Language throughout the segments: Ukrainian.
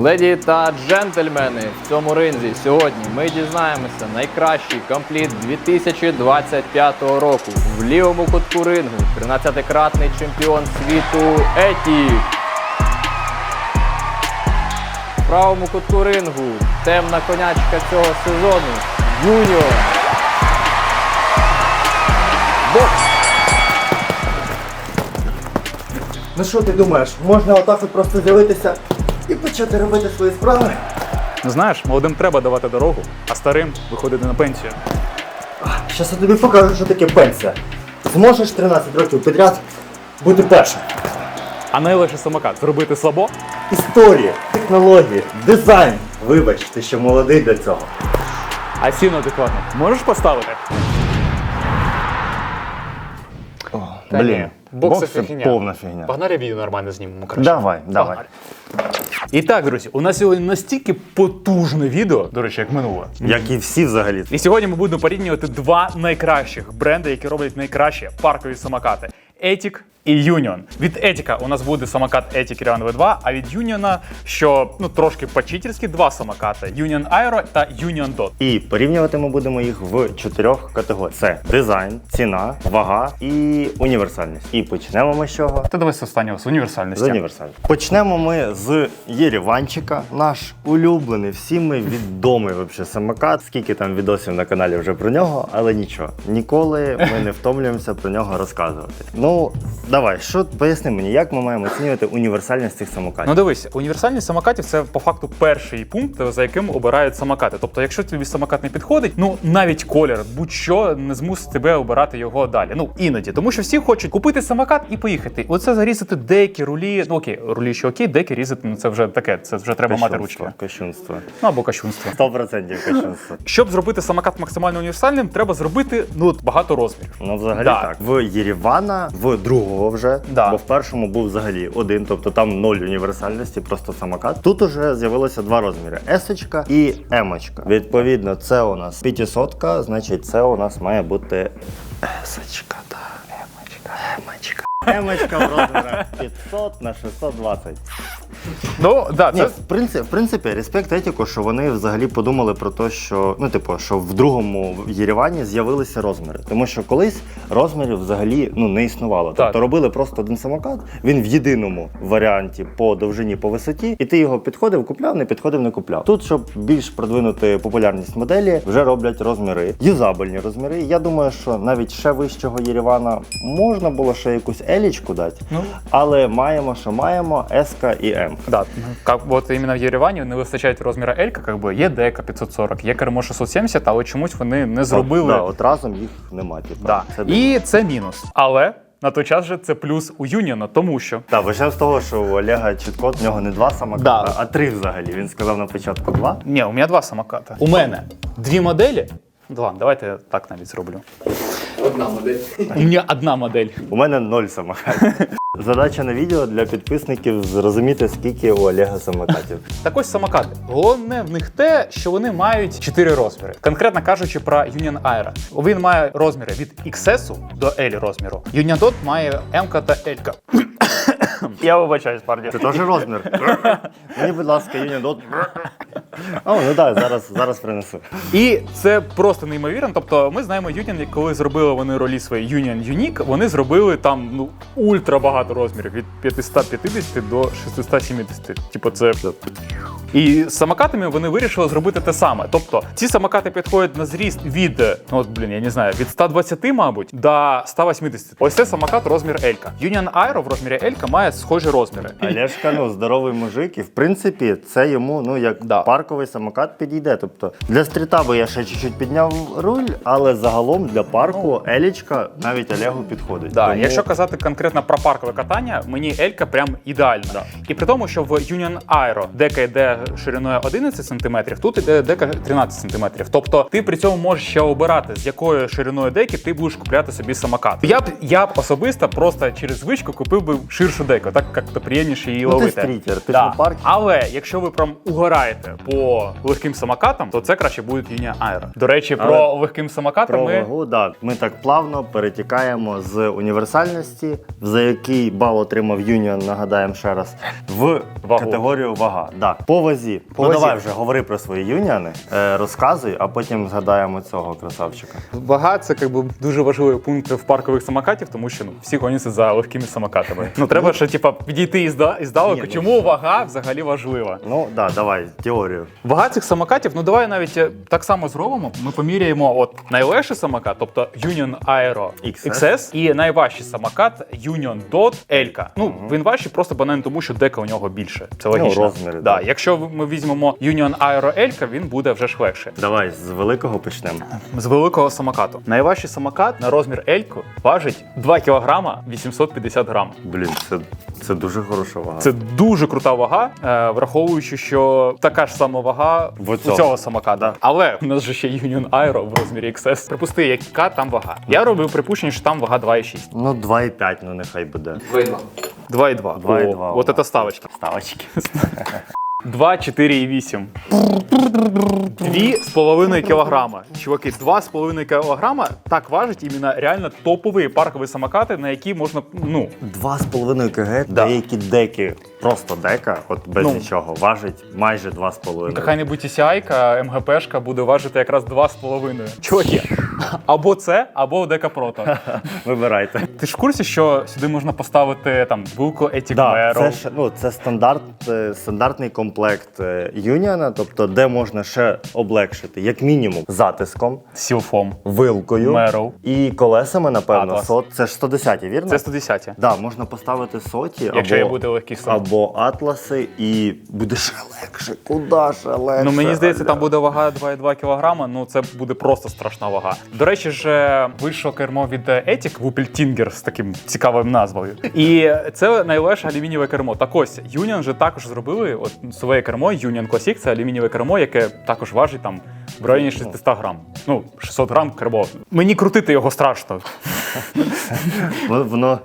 Леді та джентльмени, в цьому ринзі сьогодні ми дізнаємося найкращий компліт 2025 року. В лівому кутку рингу 13-кратний чемпіон світу Етік. В правому кутку рингу темна конячка цього сезону Юніор. Бокс! Ну що ти думаєш, можна отак от просто з'явитися і почати робити свої справи? Ну знаєш, молодим треба давати дорогу, а старим виходити на пенсію. Щас я тобі покажу, що таке пенсія. Зможеш 13 років підряд бути першим. А найлегше самокат зробити слабо. Історія, технології, дизайн. Вибач, ти ще молодий для цього. А ціну адекватно можеш поставити? Та Блін, бокси бокси фігня. повна фігня. Погнали відео нормально знімемо. коротше. Давай, давай. І так, друзі, у нас сьогодні настільки потужне відео, до речі, як минуле. Як і всі взагалі. І сьогодні ми будемо порівнювати два найкращих бренди, які роблять найкращі паркові самокати: Ethic і Union. Від Етіка у нас буде самокат Ethic Rian V2, а від Union, що ну трошки по-читерськи, два самокати: Union Aero та Union Dot. І порівнювати ми будемо їх в чотирьох категоріях: це дизайн, ціна, вага і універсальність. І почнемо ми з чого? Та давай з останнього з універсальності. З універсальності. Почнемо ми з Єріванчика, наш улюблений, всіми відомий вообще самокат. Скільки там відосів на каналі вже про нього, але нічого. Ніколи ми не втомлюємося про нього розказувати. Ну, давай, що поясни мені, як ми маємо оцінювати універсальність цих самокатів? Ну дивись, універсальність самокатів це по факту перший пункт, за яким обирають самокати. Тобто, якщо тобі самокат не підходить, ну навіть колір, будь-що не змусить тебе обирати його далі. Ну іноді, тому що всі хочуть купити самокат і поїхати. Оце зарізати деякі рулі. Ну окей, рулі ще окей, деякі різати. Ну це вже таке. Це вже треба мати ручки. Кощунство. Ну або кощунство. 100% кощунство. Щоб зробити самокат максимально універсальним, треба зробити ну багато розмірів. Ну, взагалі Да. так. В Єрівана, в другого вже, Да. бо в першому був взагалі один, тобто там ноль універсальності, просто самокат. Тут уже з'явилося два розміри: есочка і емочка. Відповідно, це у нас 500, значить, це у нас має бути есочка, та емочка, емочка. Емочка в розмірах 500 на 620. Ну да, Ні, це в принципі, в принципі, респект етіку, що вони взагалі подумали про те, що ну, типу, що в другому Єревані з'явилися розміри. Тому що колись розмірів взагалі ну не існувало. Так. Тобто робили просто один самокат, він в єдиному варіанті по довжині, по висоті, і ти його підходив, купляв, не підходив, не купляв. Тут, щоб більш продвинути популярність моделі, вже роблять розміри, юзабельні розміри. Я думаю, що навіть ще вищого Єревана можна було ще якусь елічку дати, Ну. але маємо, що маємо, С і М. Да, как вот именно в Єревані не вистачає розміра L, как бы є дека 540, є кермо 670, але чомусь вони не зробили. Да, от разом їх нема. Типу. Да. Це І це мінус. Але на той час же це плюс у Юніона, тому що Так, почнемо з того, що у Олега чітко в нього не два самоката, Да. а три взагалі. Він сказав на початку два. ні, у мене два самоката. У мене дві моделі. Да, ладно, давайте я так навіть зроблю. Одна модель. У мене одна модель. У мене ноль самокатів. Задача на відео для підписників зрозуміти, скільки у Олега самокатів. Так ось самокати. Головне в них те, що вони мають чотири розміри. Конкретно кажучи про Union Aero. Він має розміри від XS до L розміру. Union Dot має M та L. Я вибачаюсь, парні. Це теж розмір. Мені, будь ласка, Union Dot. О, ну так, зараз, зараз принесу. І це просто неймовірно. Тобто, ми знаємо Union, коли зробили вони ролі свої Union Unique, вони зробили там ну ультра багато розмірів від 550 до 670. Типу, це. І з самокатами вони вирішили зробити те саме. Тобто, ці самокати підходять на зріст від, ну от, блін, я не знаю, від 120, мабуть, до 180. Ось це самокат розмір L. Union Aero в розмірі L має схожі розміри. Олешка, ну, здоровий мужик, і в принципі це йому ну як Да. парковий самокат підійде. Тобто для стріта би я ще чуть-чуть підняв руль, але загалом для парку елічка навіть Олегу підходить. Да, Тому- якщо казати конкретно про паркове катання, мені Елька прям ідеальна. І при тому, що в Union Aero дека йде шириною 11 см, тут іде дека 13 см. Тобто ти при цьому можеш ще обирати, з якою шириною деки ти будеш купляти собі самокат. Я б я б особисто просто через звичку купив би ширшу деку, так як то приємніше її Ну, ти ловити. стрітер, ти ж да. на паркі. Але якщо ви прям угораєте по легким самокатам, то це краще буде Union Aero. До речі, про Але легким самокатам Про ми вагу, да. Ми так плавно перетікаємо з універсальності, за який бал отримав Юніон, нагадаємо ще раз, в Вагу. категорію вага. Да. По вазі. По ну вазі. давай вже говори про свої юніани, е, розказуй, а потім згадаємо цього красавчика. Вага це якби дуже важливий пункт в паркових самокатів, тому що ну всі гоняться за легкими самокатами. Ну треба ще типа підійти ізда іздалеку. Ні, ну- Чому вага взагалі важлива? Ну да, давай, теорію. Вага цих самокатів, ну давай навіть е, так само зробимо. Ми поміряємо от найлегший самокат, тобто Union Aero XS. XS, і найважчий самокат Union Dot L. Ну він важчий просто банально тому, що дека у нього більше. Це логічно. Ну, розміри, да. так. Якщо ми візьмемо Union Aero L, він буде вже ж легше. Давай з великого почнемо. З великого самокату. Найважчий самокат на розмір L важить 2 кг 850 грам. Блін, це, це дуже хороша вага. Це дуже крута вага, е, враховуючи, що така ж сама вага В у цього самоката. Але у нас же ще Union Aero в розмірі XS. Припусти, яка там вага. Я робив припущення, що там вага 2,6. Ну, 2,5, ну нехай буде. Видно. 2,2. 2,2 О, От це ставочки. Ставочки. 2, 4,8. 2,5 кілограма. Чуваки, 2,5 кілограма так важить іменно реально топові паркові самокати, на які можна, ну, 2,5 кг, Да. деякі деки, просто дека, от без Ну. нічого, важить майже 2,5. Яка-небудь TCI-ка, МГПшка буде важити якраз 2,5. Чуваки, або це, або Дека Прото. Вибирайте. Ти ж в курсі, що сюди можна поставити там булку Да, це, ж, ну, це стандарт, е, стандартний комплект е, Юніана, тобто де можна ще облегшити, як мінімум, затиском, Сілфом. вилкою Меров. і колесами, напевно, Атлас. сот. Це ж 110, вірно? Це 110. Да, можна поставити соті Якщо або, я буде легкий сам. Або атласи, і буде ще легше. Куди ще легше? Ну мені здається, там буде вага 2,2 кг, ну це буде просто страшна вага. До речі ж, вийшло кермо від Ethic Вупельтінгер з таким цікавим назвою. І це найлегше алюмінієве кермо. Так ось Union же також зробили от своє кермо Union Classic, це алюмінієве кермо, яке також важить там в районі 600 грам. Ну, 600 грам кермо. Мені крутити його страшно. Воно,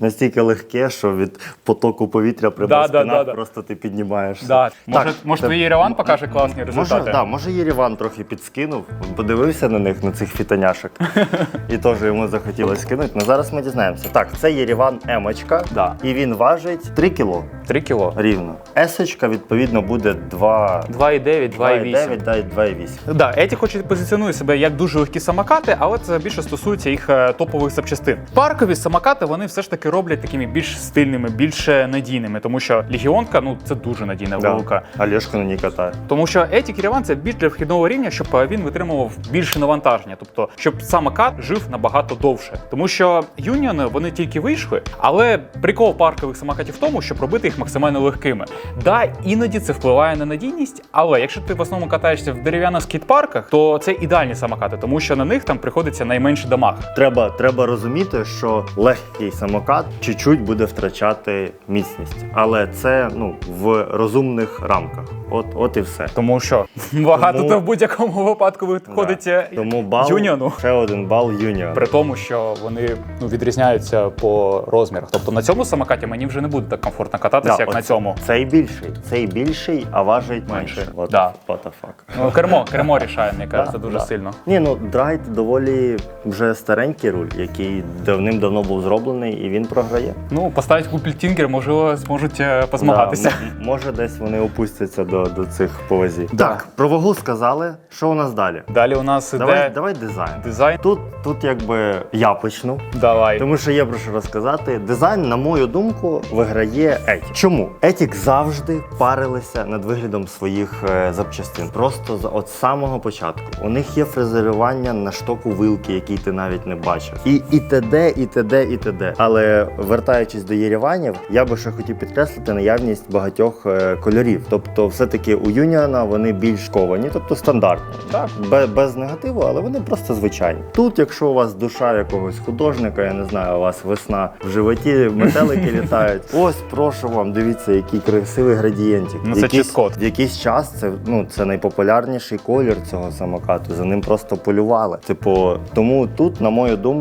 настільки легке, що від потоку повітря при Да, да, да, да, да. просто ти піднімаєшся. Да. Може, Так, може твій Єреван покаже класні Може, результати? да, може Єріван трохи підскинув, подивився на них, на цих фітоняшок, і теж йому захотілося скинути. Ну зараз ми дізнаємося. Так, це Єріван Емочка, Да. і він важить 3 кіло 3 кіло. рівно. Есочка, відповідно, буде 2, 2,9, 2,8. 2,9 да, і 2,8. Да, Еті хоч і позиціонує себе як дуже легкі самокати, але це більше стосується їх е, топових запчастин. Паркові самокати вони все ж таки роблять такими більш стильними, більш надійними, тому що легіонка ну це дуже надійна Да. велика. Олешка на ній катає. Тому що Еті Кіріван це більш для вхідного рівня, щоб е, він витримував більше навантаження, тобто щоб самокат жив набагато довше. Тому що Юніони вони тільки вийшли, але прикол паркових самокатів в тому, щоб робити їх максимально легкими. Да, іноді це впливає на надійність, але якщо ти в основному катаєшся в дерев'яних скейт-парках, то це ідеальні самокати, тому що на них там приходиться найменше дамаг. Треба, треба розуміти, що легкий самокат чуть-чуть буде втрачати міцність, але це ну в розумних рамках. От, от і все. Тому що багато Тому- то в будь-якому випадку виходить е, Тому бал Юніону. ще один бал Юніону. При тому, що вони ну, відрізняються по розмірах. Тобто на цьому самокаті мені вже не буде так комфортно кататися, як от на цьому. Цей більший, цей більший, а важить Менше. менше. От, Да. what the fuck. Ну, кермо, кермо рішає, мені кажеться, Да, дуже да. сильно. Ні, ну драйт доволі вже старенький руль, який давним-давно був зроблений, і він програє. Ну, поставить купільтінгер, можливо, зможуть е, позмагатися. Да, може, десь вони опустяться до, до цих повазів. Да. Так, про вагу сказали. Що у нас далі? Далі у нас іде Давай, давай дизайн. дизайн. Тут, тут якби я почну, Давай. тому що є про що розказати. Дизайн, на мою думку, виграє Етік. Чому? Етік завжди парилися над виглядом своїх е, запчастин. Просто з от самого початку. У них є фрезерування на штоку вилки, який ти навіть не бачив. І, і т.д., і т.д., і т.д. Але вертаючись до Єріванів, я би ще хотів підкреслити наявність багатьох е, кольорів. Тобто, все-таки у Юніана вони більш ковані, тобто стандартні. Так. Без, без негативу, але вони просто звичайні. Тут, якщо у вас душа якогось художника, я не знаю, у вас весна в животі, метелики літають. Ось прошу вам, дивіться, який красивий градієнтик. Ну, це Якийсь- В якийсь час це ну це найпопулярніший колір цього самокату. За ним просто полювали. Типу, тому тут, на мою думку,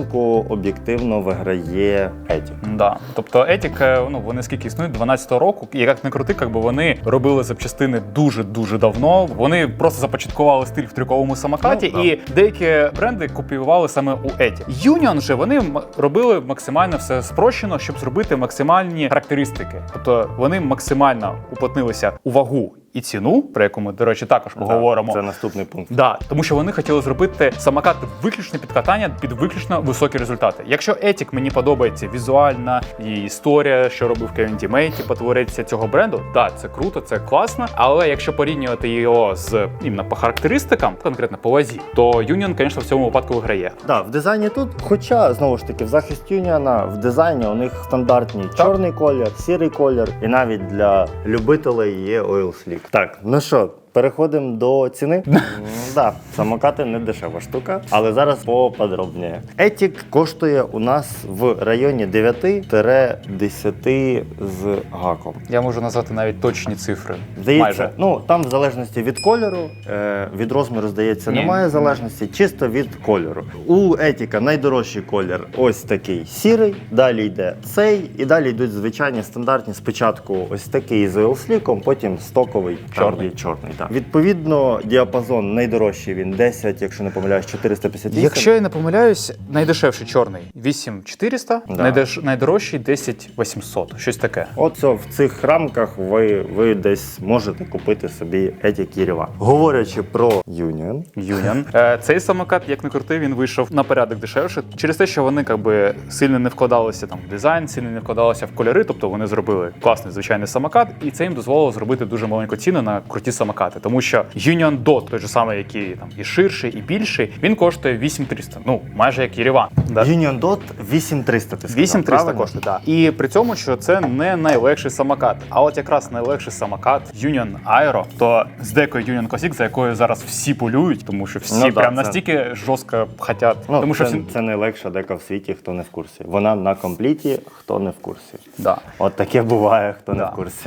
об'єктивно виграє Еті. Да. Тобто Етік, е, ну вони скільки існують, 12-го року, і як не крути, якби вони робили запчастини дуже-дуже давно. Вони просто започаткували стиль в трюковому самокаті, Ну, да. і деякі бренди копіювали саме у Еті. Юніон же вони робили максимально все спрощено, щоб зробити максимальні характеристики. Тобто вони максимально уплотнилися у вагу і ціну, про яку ми, до речі, також поговоримо. Це наступний пункт. Да, тому що вони хотіли зробити самокат виключно під катання під виключно високі результати. Якщо Етік мені подобається візуальна і історія, що робив Кевін Тімейті, потвориться цього бренду, да, це круто, це класно. Але якщо порівнювати його з іменно по характеристикам, конкретно по вазі, то Union, звісно, в цьому випадку виграє. Да, в дизайні тут, хоча знову ж таки, в захист Юніана в дизайні у них стандартні чорний колір, сірий колір, і навіть для любителей є Oil Slick. Так, ну що. Переходимо до ціни. М, да, самокати не дешева штука, але зараз поподробніше. Етік коштує у нас в районі 9-10 з гаком. Я можу назвати навіть точні цифри. Здається, Майже. ну там в залежності від кольору, е, від розміру, здається, Ні. немає залежності, чисто від кольору. У Етіка найдорожчий колір ось такий сірий, далі йде цей, і далі йдуть звичайні стандартні. Спочатку ось такий з оилсліком, потім стоковий Чорний. чорний. Так. Відповідно, діапазон найдорожчий він 10, якщо не помиляюсь, 458. Якщо я не помиляюсь, найдешевший чорний 8400, Да. найдеш... найдорожчий 10800, щось таке. Оце в цих рамках ви, ви десь можете купити собі Етік Єрєва. Говорячи про Union, Union. Е, Цей самокат, як не крути, він вийшов на порядок дешевше через те, що вони якби сильно не вкладалися там в дизайн, сильно не вкладалися в кольори. Тобто вони зробили класний звичайний самокат, і це їм дозволило зробити дуже маленьку ціну на круті самокати. Тому що Union Dot, той же самий, який там і ширший, і більший, він коштує 8300. Ну майже як Єреван. Да? Union Dot 8300, ти сказав, 8300 правильно? коштує, так. І при цьому, що це не найлегший самокат. А от якраз найлегший самокат Union Aero, то з декою Union Classic, за якою зараз всі полюють, тому що всі Ну да, прям це- настільки жорстко хотять. Ну, тому що це, всі... це найлегша дека в світі, хто не в курсі. Вона на компліті, хто не в курсі. Да. От таке буває, хто не Да. в курсі.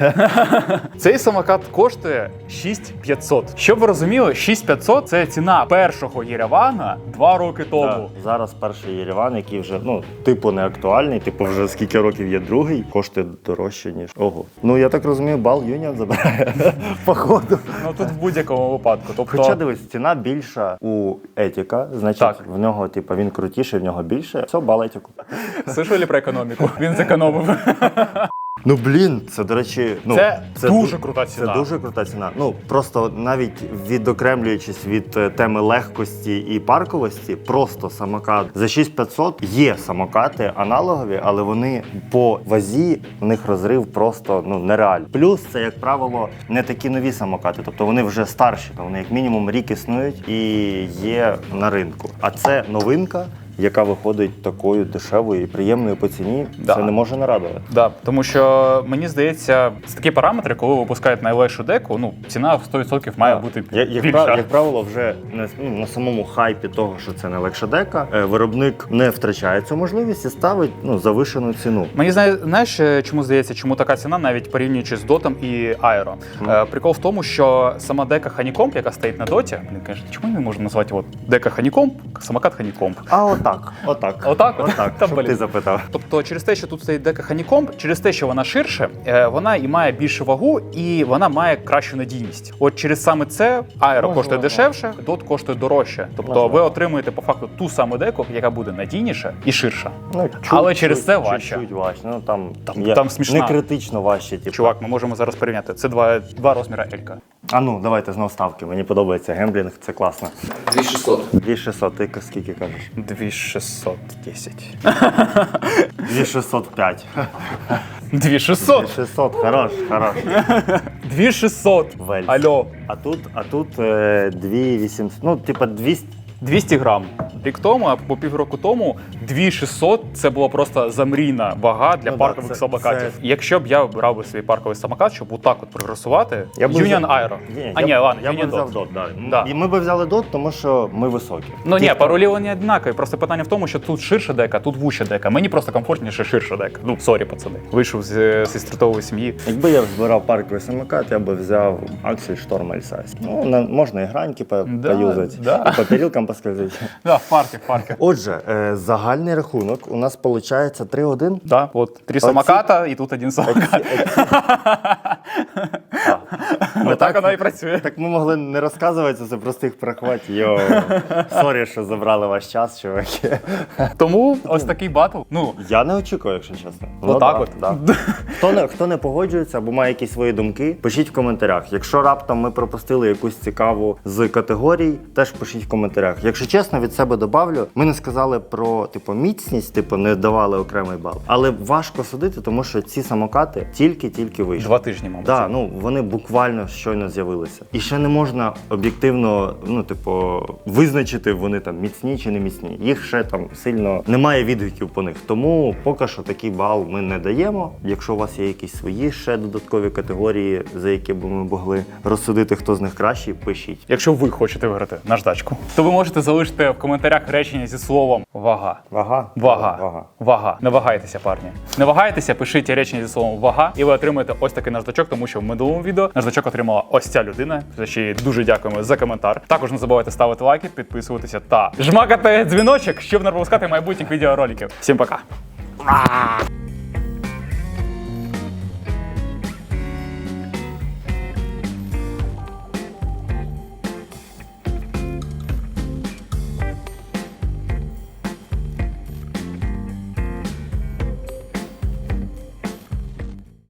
Цей самокат коштує 6500. Щоб ви розуміли, 6500 – це ціна першого Єревана два роки тому. Да. Зараз перший Єреван, який вже ну, типу не актуальний, типу вже скільки років є другий, коштує дорожче, ніж. Ого. Ну я так розумію, бал Юніон забирає походу. Ну тут в будь-якому випадку. Тобто, Хоча дивись, ціна більша у Етіка, значить Так. в нього, типу, він крутіший, в нього більше. Все, бал Етіку. слышали про економіку? Він зекономив. Ну блін, це до речі, ну Це дуже крута ціна. Це дуже крута ціна. Ну просто навіть відокремлюючись від е, теми легкості і парковості, просто самокат за 6500 є самокати аналогові, але вони по вазі у них розрив просто ну нереальний. Плюс це, як правило, не такі нові самокати, тобто вони вже старші, то вони як мінімум рік існують і є на ринку. А це новинка. Яка виходить такою дешевою і приємною по ціні, Да. це не може не радувати. Да, тому що мені здається, це такі параметри, коли випускають найлегшу деку, ну ціна в 100% має бути як, як, більша. прав- як правило, вже на, ну, на самому хайпі того, що це не легша дека, е, виробник не втрачає цю можливість і ставить ну, завишену ціну. Мені знає, знаєш, е, чому здається, чому така ціна, навіть порівнюючи з дотом і Аеро. Е, прикол в тому, що сама дека Honeycomb, яка стоїть на доті, блін, каже, чому не можна назвати от дека Honeycomb, самокат Honeycomb? А отак, отак. Отак от? Отак, Та, щоб блін. ти запитав. Тобто, через те, що тут стоїть дека Honeycomb, через те, що вона ширше, е, вона і має більшу вагу, і вона має кращу надійність. От через саме це аеро Можливо. коштує дешевше, дот коштує дорожче. Тобто Можливо. ви отримуєте по факту ту саму деку, яка буде надійніша і ширша. Ну, Але через це важче. Чуть важче. Ну, там, Там- є там смішна. Не критично важче. Типу. Чувак, ми можемо зараз порівняти. Це два, два розміри Елька. А ну, давайте знов ставки. Мені подобається гемблінг, це класно. 2600. 2600, ти скільки кажеш? 2610. 2605. 2600! 600, хорош, хорош. 2600! Вельс. Алло. А тут, а тут е, 2800, ну, типа 200. 200 грам. Рік тому, або півроку тому, 2600 це була просто замрійна вага для Ну да, паркових це- самокатів. це- Якщо б я обирав би свій парковий самокат, щоб отак от прогресувати, Я би Union взяв- Aero. Ні, а я, ні, ладно, я Union взяв Dot. да. Да. І ми би взяли дот, тому що ми високі. Ну ні, паролі вони однакові. Просто питання в тому, що тут ширша дека, тут вуща дека. Мені просто комфортніше ширша дека. Ну, сорі, пацани. Вийшов з, зі стрітової сім'ї. Якби я збирав парковий самокат, я би взяв Axel Storm L-Size. Ну, на, можна і граньки по, Да, поюзати, да. і по перілкам поскользити. Да, в парки, в парки. Отже, е, загальний рахунок у нас виходить 3-1. Да, от три самоката і тут один самокат. Ми Так вона і працює. Так ми могли не розказувати, це просто їх прихват. Йо, сорі, що забрали ваш час, чуваки. Тому ось такий батл. Ну, Я не очікую, якщо чесно. Отак да, от. Да. Хто, не, хто не погоджується або має якісь свої думки, пишіть в коментарях. Якщо раптом ми пропустили якусь цікаву з категорій, теж пишіть в коментарях. Якщо чесно, від себе добавлю, ми не сказали про типу міцність, типу не давали окремий бал. Але важко судити, тому що ці самокати тільки-тільки вийшли. два тижні, мабуть. Да, ну вони буквально щойно з'явилися. І ще не можна об'єктивно, ну, типу, визначити, вони там міцні чи не міцні. Їх ще там сильно немає відгуків по них. Тому поки що такий бал ми не даємо. Якщо у вас є якісь свої ще додаткові категорії, за які б ми могли розсудити, хто з них кращий, пишіть. Якщо ви хочете виграти наждачку, то ви можете залишити в коментарях речення зі словом вага. Вага. Вага. Вага. Вага. Не вагайтеся, парні. Не вагайтеся, пишіть речення зі словом вага, і ви отримаєте ось такий наждачок, тому що в минулому відео наждачок отримала ось ця людина. За що їй дуже дякуємо за коментар. Також не забувайте ставити лайки, підписуватися та жмакати дзвіночок, щоб не пропускати майбутніх відеороликів. Всім пока!